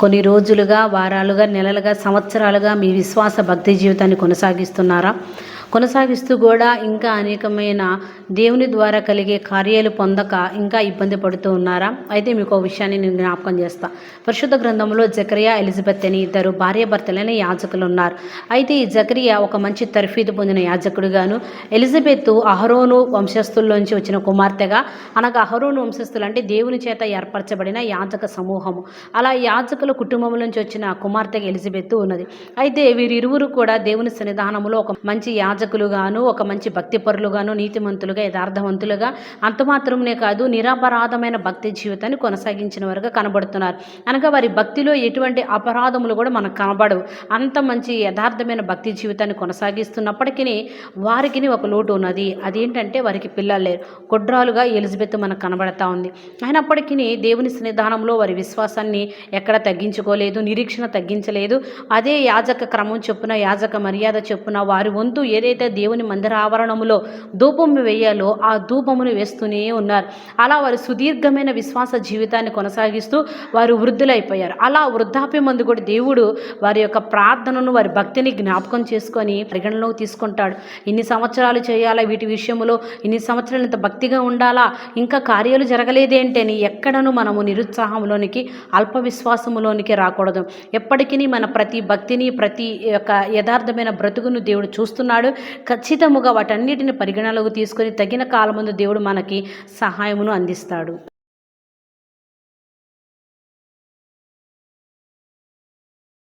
కొన్ని రోజులుగా వారాలుగా నెలలుగా సంవత్సరాలుగా మీ విశ్వాస భక్తి జీవితాన్ని కొనసాగిస్తున్నారా? కొనసాగిస్తూ కూడా ఇంకా అనేకమైన దేవుని ద్వారా కలిగే కార్యాలు పొందక ఇంకా ఇబ్బంది పడుతూ ఉన్నారా? అయితే మీకు ఒక విషయాన్ని నేను జ్ఞాపకం చేస్తా. పరిశుద్ధ గ్రంథంలో జకరియా ఎలిజబెత్ అని ఇద్దరు భార్యాభర్తలైన యాజకులు ఉన్నారు అయితే ఈ జకరియా ఒక మంచి తర్ఫీదు పొందిన యాజకుడుగాను ఎలిజబెత్ అహరోను వంశస్థుల్లోంచి వచ్చిన కుమార్తెగా అనగా అహరోను వంశస్థులు అంటే దేవుని చేత ఏర్పరచబడిన యాజక సమూహము. అలా యాజకుల కుటుంబం నుంచి వచ్చిన కుమార్తెగా ఎలిజబెత్ ఉన్నది. అయితే వీరిరువురు కూడా దేవుని సన్నిధానంలో ఒక మంచి యాజకులుగాను ఒక మంచి భక్తిపరులుగాను నీతిమంతులుగా యథార్థవంతులుగా అంతమాత్రమే కాదు నిరపరాధమైన భక్తి జీవితాన్ని కొనసాగించిన వారుగా కనబడుతున్నారు. అనగా వారి భక్తిలో ఎటువంటి అపరాధములు కూడా మనకు కనబడవు. అంత మంచి యథార్థమైన భక్తి జీవితాన్ని కొనసాగిస్తున్నప్పటికీ వారికి ఒక లోటు ఉన్నది. అదేంటంటే వారికి పిల్లలు లేరు. కొడ్రాలుగా ఎలిజబెత్ మనకు కనబడతా ఉంది. అయినప్పటికీ దేవుని సన్నిధానంలో వారి విశ్వాసాన్ని ఎక్కడ తగ్గించుకోలేదు నిరీక్షణ తగ్గించలేదు. అదే యాజక క్రమం చొప్పున యాజక మర్యాద చొప్పున వారి వంతు ఏదైతే దేవుని మందిర ఆవరణములో ధూపం వేయాలో ఆ ధూపమును వేస్తూనే ఉన్నారు. అలా వారు సుదీర్ఘమైన విశ్వాస జీవితాన్ని కొనసాగిస్తూ వారు వృద్ధులైపోయారు. అలా వృద్ధాప్యం మందు కూడా దేవుడు వారి యొక్క ప్రార్థనను వారి భక్తిని జ్ఞాపకం చేసుకొని పరిగణలోకి తీసుకుంటాడు. ఇన్ని సంవత్సరాలు చేయాలా వీటి విషయంలో? ఇన్ని సంవత్సరాలు ఇంత భక్తిగా ఉండాలా? ఇంకా కార్యాలు జరగలేదేంటని ఎక్కడను మనము నిరుత్సాహంలోనికి అల్ప విశ్వాసములోనికి రాకూడదు. ఎప్పటికీ మన ప్రతి భక్తిని ప్రతి యొక్క యథార్థమైన బ్రతుకును దేవుడు చూస్తున్నాడు. ఖచ్చితముగా వాటన్నిటిని పరిగణలోకి తీసుకొని తగిన కాలముందు దేవుడు మనకి సహాయమును అందిస్తాడు.